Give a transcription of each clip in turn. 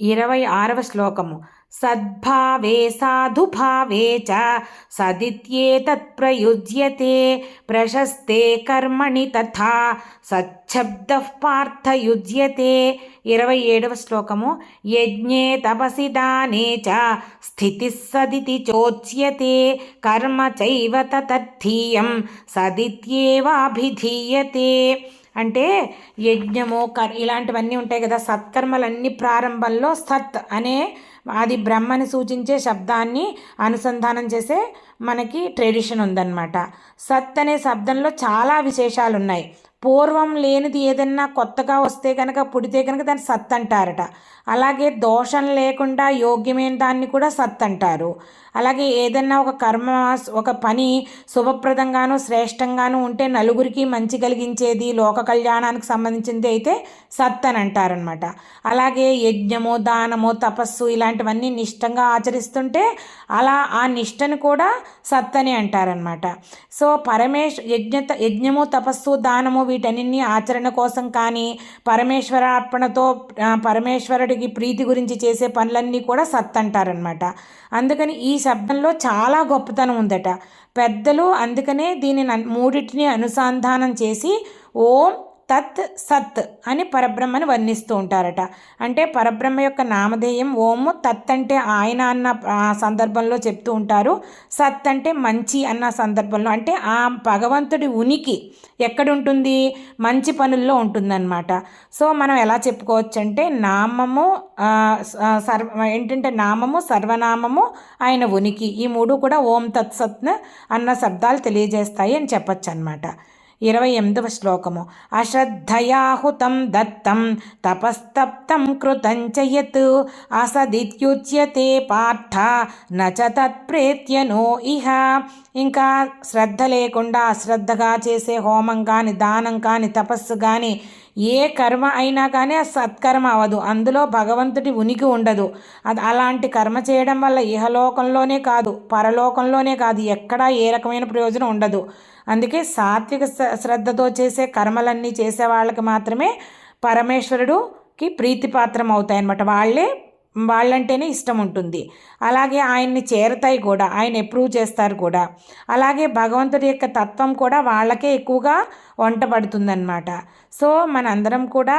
ఇరవై ఆరవ శ్లోకము. సద్భావే సాధుభావే చ సదిత్యేతత్ ప్రయుజ్యతే ప్రశస్తే కర్మణి తథా సచ్చబ్ద పార్థయుజ్యతే. ఇరవై ఏడవ శ్లోకము. యజ్ఞే తపసి దానే చ స్థితి సదితి చోచ్యతే కర్మ చైవ తథీయం సదిత్యేవాభిధీయతే. అంటే యజ్ఞము కర్ ఇలాంటివన్నీ ఉంటాయి కదా సత్కర్మలన్నీ ప్రారంభంలో సత్ అనే అది బ్రహ్మని సూచించే శబ్దాన్ని అనుసంధానం చేసే మనకి ట్రెడిషన్ ఉందన్నమాట. సత్ అనే శబ్దంలో చాలా విశేషాలు ఉన్నాయి పూర్వం లేనిది ఏదన్నా కొత్తగా వస్తే కనుక పుడితే కనుక దాన్ని సత్ అంటారట. అలాగే దోషం లేకుండా యోగ్యమైన దాన్ని కూడా సత్ అంటారు. అలాగే ఏదన్నా ఒక కర్మ ఒక పని శుభప్రదంగాను శ్రేష్టంగాను ఉంటే నలుగురికి మంచి కలిగించేది లోక కళ్యాణానికి సంబంధించింది అయితే సత్ అని అంటారనమాట అలాగే యజ్ఞము దానము తపస్సు ఇలాంటి ఇలాంటివన్నీ నిష్టంగా ఆచరిస్తుంటే అలా ఆ నిష్టను కూడా సత్ అని అంటారనమాట సో పరమేశ్ యజ్ఞ యజ్ఞము తపస్సు దానము వీటన్నింటినీ ఆచరణ కోసం కానీ పరమేశ్వర అర్పణతో పరమేశ్వరుడికి ప్రీతి గురించి చేసే పనులన్నీ కూడా సత్ అంటారనమాట అందుకని ఈ శబ్దంలో చాలా గొప్పతనం ఉందట. పెద్దలు అందుకనే దీనిని మూడింటిని అనుసంధానం చేసి ఓం తత్ సత్ అని పరబ్రహ్మని వర్ణిస్తూ ఉంటారట. అంటే పరబ్రహ్మ యొక్క నామధేయం ఓము తత్ అంటే ఆయన అన్న సందర్భంలో చెప్తూ ఉంటారు. సత్ అంటే మంచి అన్న సందర్భంలో అంటే ఆ భగవంతుడి ఉనికి ఎక్కడుంటుంది? మంచి పనుల్లో ఉంటుందన్నమాట. సో మనం ఎలా చెప్పుకోవచ్చు అంటే నామము సర్వ ఏంటంటే నామము సర్వనామము ఆయన ఉనికి. ఈ మూడు కూడా ఓం తత్ సత్ అన్న శబ్దాలు తెలియజేస్తాయి అని చెప్పచ్చు అనమాట ఇరవై ఎనిమిదవ శ్లోకము. అశ్రద్ధయాహుతం దత్తం తపస్తప్తం కృతం చయత్ అసదిత్యుచ్యతే పార్థ నచ తత్ప్రేత్యనో ఇహ. ఇంకా శ్రద్ధ లేకుండా అశ్రద్ధగా చేసే హోమం కానీ దానం కానీ తపస్సు కానీ ఏ కర్మ అయినా కానీ ఆ సత్కర్మ అవ్వదు. అందులో భగవంతుడి ఉనికి ఉండదు. అది అలాంటి కర్మ చేయడం వల్ల ఇహలోకంలోనే కాదు పరలోకంలోనే కాదు ఎక్కడా ఏ రకమైన ప్రయోజనం ఉండదు. అందుకే సాత్విక శ్రద్ధతో చేసే కర్మలన్నీ చేసే వాళ్ళకి మాత్రమే పరమేశ్వరుడుకి ప్రీతిపాత్రం అవుతాయి అన్నమాట వాళ్ళే వాళ్ళంటేనే ఇష్టం ఉంటుంది. అలాగే ఆయన్ని చేరతాయి కూడా ఆయన ఎప్రూవ్ చేస్తారు కూడా. అలాగే భగవంతుడి యొక్క తత్వం కూడా వాళ్ళకే ఎక్కువగా వంట పడుతుందన్నమాట. సో మనందరం కూడా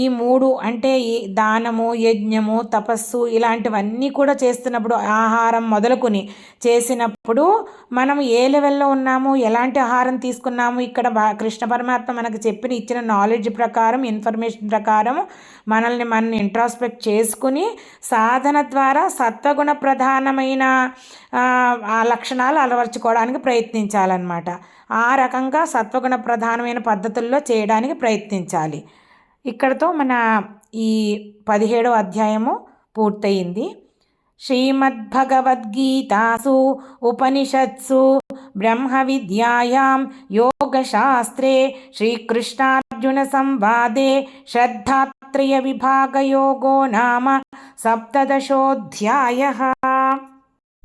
ఈ మూడు అంటే ఈ దానము యజ్ఞము తపస్సు ఇలాంటివన్నీ కూడా చేస్తున్నప్పుడు ఆహారం మొదలుకొని చేసినప్పుడు మనం ఏ లెవెల్లో ఉన్నాము ఎలాంటి ఆహారం తీసుకున్నాము ఇక్కడ కృష్ణ పరమాత్మ మనకు చెప్పిన ఇచ్చిన నాలెడ్జ్ ప్రకారం ఇన్ఫర్మేషన్ ప్రకారం మనల్ని మనల్ని ఇంట్రాస్పెక్ట్ చేసుకుని సాధన ద్వారా సత్వగుణ ప్రధానమైన లక్షణాలు అలవర్చుకోవడానికి ప్రయత్నించాలన్నమాట. ఆ రకంగా సత్వగుణ ప్రధానమైన పద్ధతుల్లో చేయడానికి ప్రయత్నించాలి. ఇక్కడతో మన ఈ పదిహేడవ అధ్యాయము పూర్తయింది. శ్రీమద్భగవద్గీతాసు ఉపనిషత్సు బ్రహ్మ విద్యాయాం యోగశాస్త్రే శ్రీకృష్ణార్జున సంవాదే శ్రద్ధాత్రయ విభాగయోగో నామ సప్తదశోధ్యాయ.